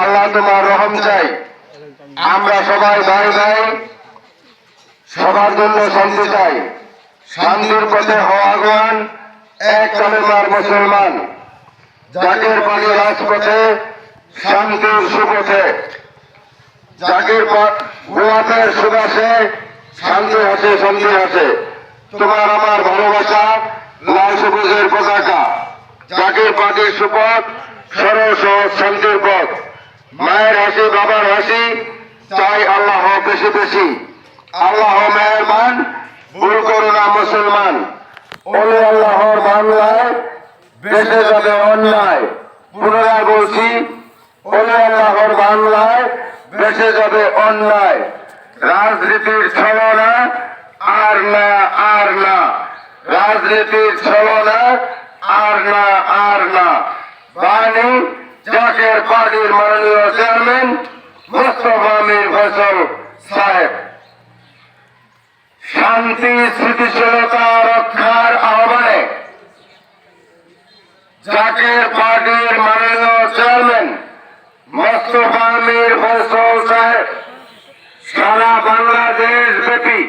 আল্লাহ তোমার রহম চাই। আমরা সবাই ভাই ভাই সবার জন্য শান্তি চাই। শান্তির পথে হওয়া গান এক কালেমার মুসলমান। জাকের পানি রাজপথে, শান্তির সুপথে। জাকির গোয়াতের সুবাসে, শান্তি আছে শান্তি আছে। তোমার আমার ভালোবাসা লাল সবুজের পতাকা। জাকির পাখির সুপথ সরল সহজ শান্তির পথ মায়ের হাসি, বাবার হাসি, চাই আল্লাহ বেশি বেশি। আল্লাহ মেহরবান, ভুল করো না মুসলমান। ওলে আল্লাহর বাংলায় বেঁচে যাবে অন্যায়। পুনরায় বলছি, ওলে আল্লাহর বাংলায় বেঁচে যাবে অন্যায়। রাজনীতির ছলনা আর না আর না। রাজনীতির ছলনা আর না আর না। বাণী জাকের পার্টির মাননীয় চেয়ারম্যান মোস্তফা মীর ফসল সাহেব। শান্তি, স্থিতিশীলতা, রক্ষার আহ্বানে জাকের পার্টির মাননীয় চেয়ারম্যান মোস্তফা মীর ফসল সাহেব, সারা বাংলাদেশ ব্যাপী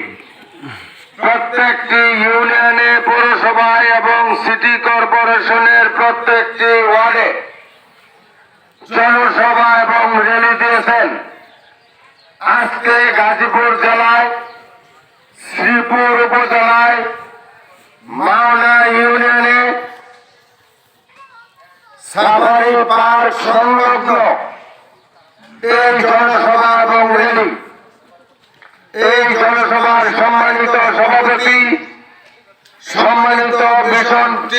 প্রত্যেকটি ইউনিয়নে পৌরসভায় এবং সিটি কর্পোরেশনের প্রত্যেকটি ওয়ার্ডে জনসভা এবং র্যালি দিয়েছেন। আজকে গাজীপুর জেলায়, শ্রীপুর উপজেলায়, মাওনা ইউনিয়নে সাভারি পার্ক সংলগ্ন এই জনসভা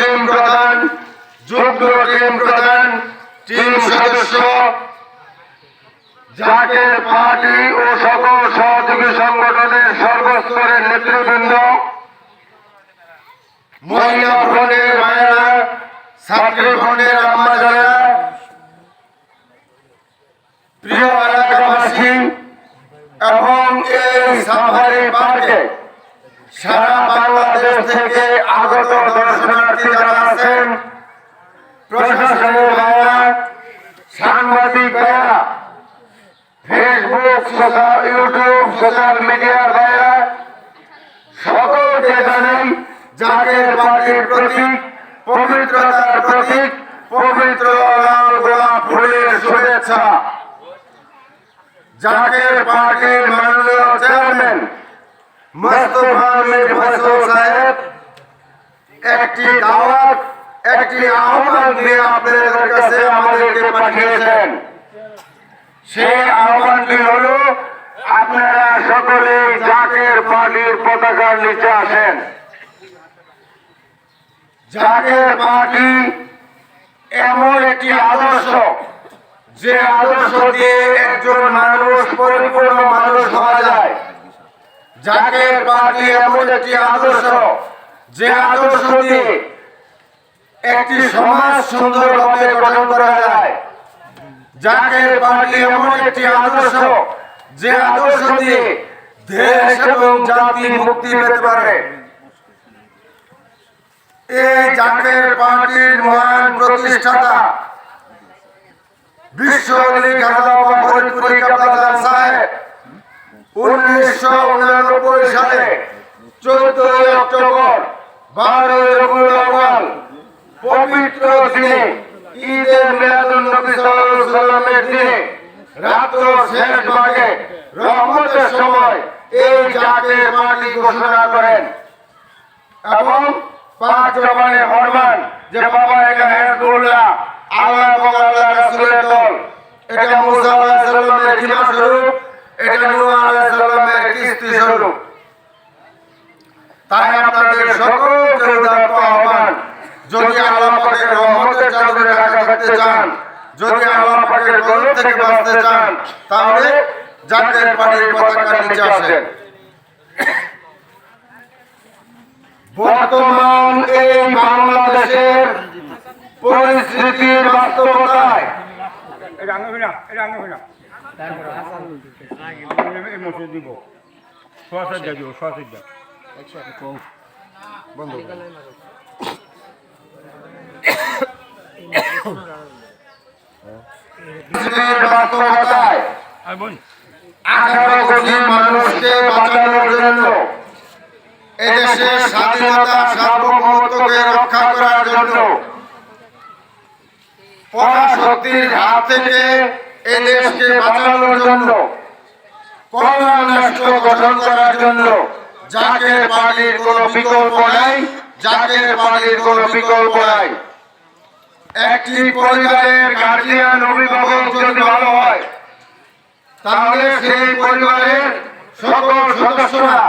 টিম প্রধান যুগ্ম টিম প্রধান, টিম সদস্য জাকের পার্টি ও সকল সহযোগী সংগঠনের সর্বস্তরের নেতৃবৃন্দ, মহিলা ফ্রন্টের মায়েরা, ছাত্রী ফ্রন্টের আম্মাজারা প্রিয় এলাকাবাসী এবং এই সাফারি পার্কে সারা বাংলাদেশ থেকে আগত দর্শনার্থী যারা আছেন প্রশাসনের ভাইয়েরা সাংবাদিক ভাইয়েরা ফেসবুক সোশ্যাল ইউটিউব সোশ্যাল মিডিয়ার ভাইয়েরা সকলকে জানাই জাগের পার্টির প্রতীক পবিত্রতার প্রতীক পবিত্র লাল গোলাপ ফুলের শুভেচ্ছা। জাকের পার্টির মাননীয় চেয়ারম্যান মোস্তফা মীর ফসল সাহেব একটি দাওয়াত একটি আহ্বান দিয়ে আপনাদের কাছে আমাদেরকে পাঠিয়েছেন। সেই আহ্বানটি হল, আপনারা সকলে জাকের পার্টির পতাকার নিচে আসেন। জাকের পার্টি এমন একটি আদর্শ, যে আদর্শ দিয়ে একজন মানুষ পরিপূর্ণ মানুষ হওয়া যায়। জাকের পার্টি এমন একটি আদর্শ, যে আদর্শ দিয়ে একটি সমাজ সুন্দরভাবে গঠন করা যায়। জাকের পার্টি এমন একটি আদর্শ, যে আদর্শ দিয়ে দেশ এবং জাতি মুক্তি পেতে পারে। এই জাকের পার্টির মহান প্রতিষ্ঠাতা বিশ্ব ঈদের মিলাদুন নবী সাল্লাল্লাহু সাল্লামের দিনে রাত্র শেষ ভাগে রহমতের সময় এই জাকের মাটি ঘোষণা করেন। এবং পাঁচ জবানে হরমান যে বাবা এটা হেদুল্লাহ আল্লাহ এবং আল্লাহ রাসূলের দল, এটা মুসা আলাইহিস সালামের খিমা স্বরূপ এটা নূহ আলাইহিস সালামের কিস্তি স্বরূপ তাই আপনাদের সকলকে উদারত আহ্বান যদি আল্লাহ পাকের রহমতের চাদরে রাখা থাকতে চান যদি আল্লাহ পাকের গজব থেকে বাঁচতে চান তাহলে জাতীয় পার্টির পতাকার নিচে আসেন। বর্তমান এই বাংলাদেশের পরিস্থিতির বাস্তবতায়। এটা আঙুল না এটা আঙুল না মসজিদ দিব সসের দিব সসের যা পৃথিবীর বাস্তবতায় আঠারো কোটি মানুষকে বাঁচানোর জন্য এদেশের স্বাধীনতা সার্বভৌমত্বকে রক্ষা করার জন্য পরাশক্তির হাত থেকে এদেশকে বাঁচানোর জন্য কল্যাণ রাষ্ট্র গঠন করার জন্য জাকের পার্টির কোনো বিকল্প নাই জাকের পার্টির কোনো বিকল্প নাই। একটি পরিবারের গার্জিয়ান অভিভাবক যদি ভালো হয়, তাহলে সেই পরিবারের সকল সদস্যরা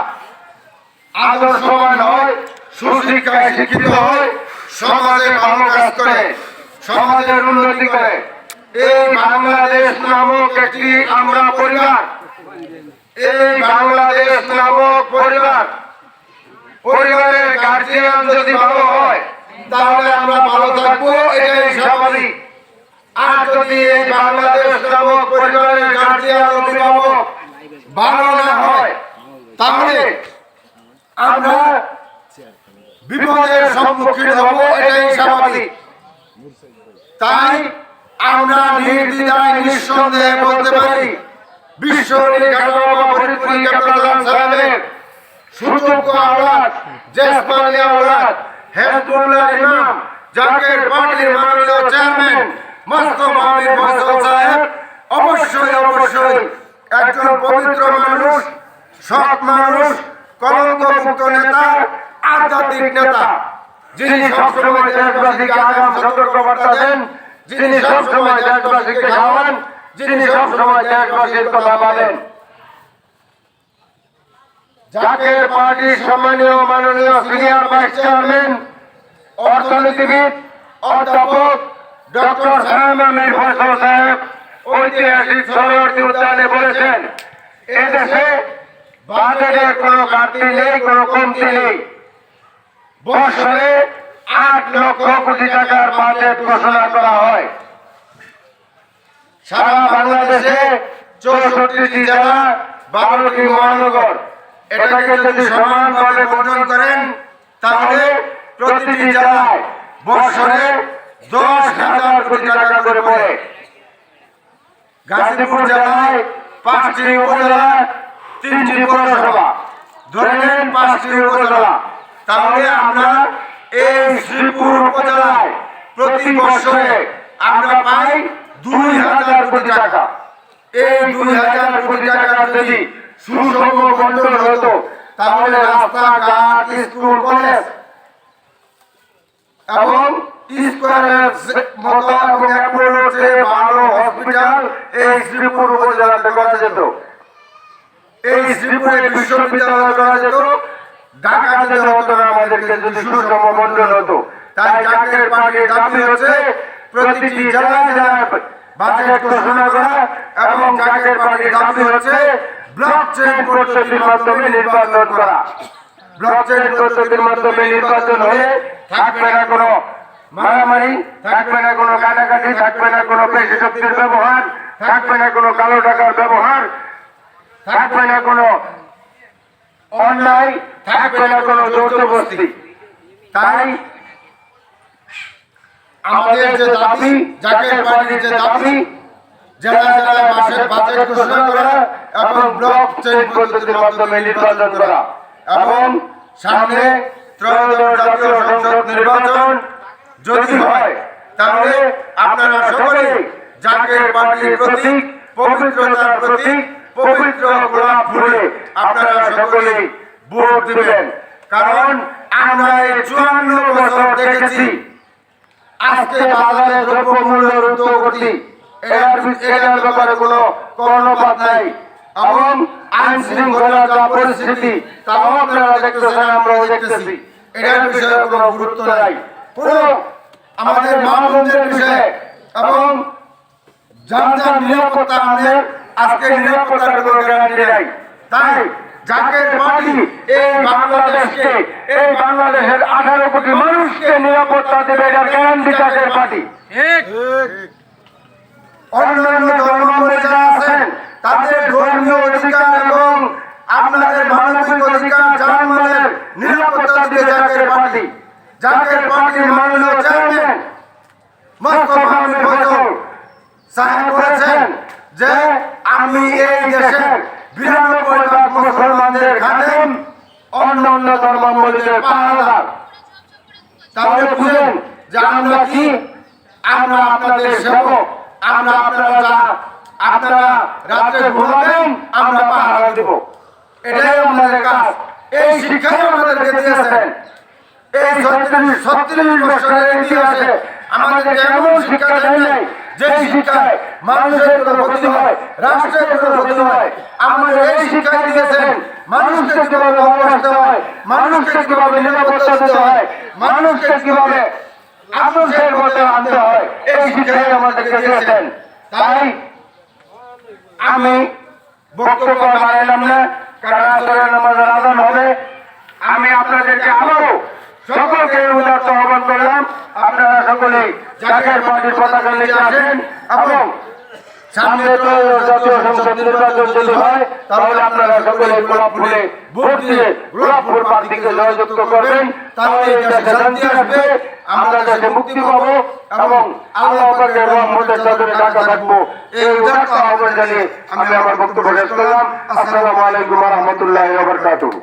আদর্শবান হয়, সুশিক্ষায় শিক্ষিত হয়, সমাজে ভালো কাজ করে, সমাজের উন্নতি করে। এই বাংলাদেশ নামক একটি আমরা পরিবার, এই বাংলাদেশ নামক পরিবার, পরিবারের গার্জিয়ান যদি ভালো হয় তাহলে আমরা ভালো থাকব, এটাই স্বাভাবিক। আর যদি এই বাংলাদেশ নামক পরিবারের গার্জিয়ান অভিভাবক ভালো না হয়, তাহলে আমরা বিপদের সম্মুখীন হব, এটাই স্বাভাবিক। তাই আমরা নির্দ্বিধায়, নিঃসন্দেহে বলতে পারি, বিশ্ব সাহেবের সুযোগ্য আওলাদ জেসমানি আওলাদ। হেজবুল্লাহ ইমাম জাকের পার্টির মাননীয় চেয়ারম্যান মোস্তফা আমির ফয়সাল সাহেব, অবশ্যই অবশ্যই একজন পবিত্র মানুষ, সৎ মানুষ কলঙ্ক মুক্ত নেতা, আধ্যাত্মিক নেতা। যিনি সবসময় দেশবাসীকে আগাম সতর্কবার্তা দেন, যিনি সবসময় দেশবাসীকে খাওয়ান যিনি সবসময় দেশবাসীর কথা বলেন জাকের পার্টির সম্মানীয় মাননীয় সিনিয়র ভাইস চেয়ারম্যান অর্থনীতিবিদ অধ্যাপক ডক্টর সাহেব আমির ফসল সাহেব ঐতিহাসিক সরোবরী উদ্যানে বলেছেন এদেশে বাজেটের কোনো ঘাটতি নেই কোনো কমতি নেই। বছরে আট লক্ষ কোটি টাকার বাজেট ঘোষণা করা হয়। সারা বাংলাদেশে চৌষট্টিটি জেলা বারোটি মহানগর। এটাকে যদি সমানভাবে বন্টন করেন তাহলে প্রতিটি জেলায় বছরে দশ হাজার কোটি টাকা করে পড়ে। গাজীপুর জেলায় পাঁচটি উপজেলা তিনটি পৌরসভা। ধরে নেন পাঁচটি উপজেলা। তাহলে আমরা এই শ্রীপুর উপজেলায় প্রতি বছরে আমরা পাই দুই হাজার কোটি টাকা। এই দুই হাজার কোটি টাকা যদি সুষম বন্টন হতো তাহলে রাস্তাঘাট, স্কুল, কলেজ এবং স্কোয়ারের মতো এবং অ্যাপোলোর চেয়ে ভালো হসপিটাল, এই শ্রীপুর উপজেলাতে করা যেত। এই শ্রীপুরে বিশ্ববিদ্যালয় করা যেত। ঢাকা যেতে হতো না আমাদেরকে যদি সুষম বন্টন হতো। তাই হচ্ছে প্রতিটি জেলায় জেলায় ঘোষণা করা এবং জাকের পার্টির দাবি হচ্ছে ব্লক চেইন পদ্ধতির মাধ্যমে নির্বাচন করা। ব্লক চেইন পদ্ধতির মাধ্যমে নির্বাচন হলে থাকবে না কোনো মারামারি থাকবে না কোনো কাটাকাটি থাকবে না কোনো পেশি শক্তির ব্যবহার থাকবে না কোনো কালো টাকার ব্যবহার থাকবে না কোনো অন্যায় থাকবে না কোনো যৌথ বস্তি তাই আমাদের যে দাবি জাকের পার্টির যে দাবি জেলা জেলায় মাসের বাজেট ঘোষণা করা এবং ব্লক চেইন পদ্ধতির মাধ্যমে নির্বাচন করা। এবং সামনে ত্রয়োদশ জাতীয় সংসদ নির্বাচন যদি হয় তাহলে আপনারা সকলেই জাকের পার্টির প্রতীক পবিত্রতার প্রতীক পবিত্র গোলাপ ফুলে আপনারা সকলেই ভোট দিবেন। কারণ আমরা এই চুয়ান্ন বছর দেখেছি। আজকে বাজারে দ্রব্য মূল্যের ঊর্ধ্বগতি এটার ব্যাপারে কোনো কর্ণপাত নাই। এবং আইন শৃঙ্খলার যা পরিস্থিতি তাও আপনারা দেখতেছেন আমরাও দেখতেছি। এটার বিষয়ে কোনো গুরুত্ব নাই। কোনো আমাদের মা বোনদের বিষয়ে এবং যার যার নিরাপত্তা আমাদের আজকে নিরাপত্তার কোনো গ্যারান্টি নাই। তাই জাকের পার্টি এই বাংলাদেশকে এই বাংলাদেশের আঠারো কোটি মানুষকে নিরাপত্তা দেবে এটার গ্যারান্টি জাকের পার্টি। অন্যান্য ধর্মাবলী যারা আছেন, তাদের ধর্মীয় অধিকার এবং আপনাদের মানবিক অধিকার জানমালের নিরাপত্তা দিয়ে জাকের পার্টি। জাকের পার্টির মাননীয় চেয়ারম্যান যে, আমি এই আমরা কি? আমরা আপনাদের সেবক। আমরা আপনারা যা, আপনারা রাত্রে ঘুমাবেন, আমরা পাহারা দেব। এটাই আমাদের কাজ। এই শিক্ষাই আমাদেরকে দিয়েছেন। এই ছত্রিশ ছত্রিশ বছরের ইতিহাসে আমাদের এমন শিক্ষা দেয় নাই যে শিক্ষায় মানুষের কোনো ক্ষতি হয়, রাষ্ট্রের কোনো ক্ষতি হয়, আমাদের এই শিক্ষা দিয়েছেন, মানুষকে কীভাবে ভালোবাসতে হয়, মানুষকে কীভাবে নিরাপত্তা দিতে হয়, মানুষকে কীভাবে মানুষের মধ্যে আনতে হয়। এই শিক্ষাই আমাদেরকে দিয়েছেন। তাই আমি বক্তব্য বাড়াইলাম না কারণ আসলে আমাদের আদান হবে। আমি আপনাদেরকে আবারও সকলকে উদার্ত আহ্বান করলাম। আপনারা সকলে জাতীয় পার্টির পতাকা নিয়ে আসেন এবং সামনে তো জাতীয় সংসদ নির্বাচন যদি হয় তাহলে আপনারা সকলে গোলাপ ফুলে ভোট দিয়ে গোলাপ ফুল প্রার্থীকে জয়যুক্ত করবেন। তাহলে দেশে শান্তি আসবে। আমরা দেশে মুক্তি পাবো এবং আল্লাহ পাকের রহমতের চাদরে ঢাকা থাকব। এই উদার্ত আহ্বান জানিয়ে আমি আমার বক্তব্য শেষ করলাম। আসসালামু আলাইকুম রহমতুল্লাহ বারকাতুহু।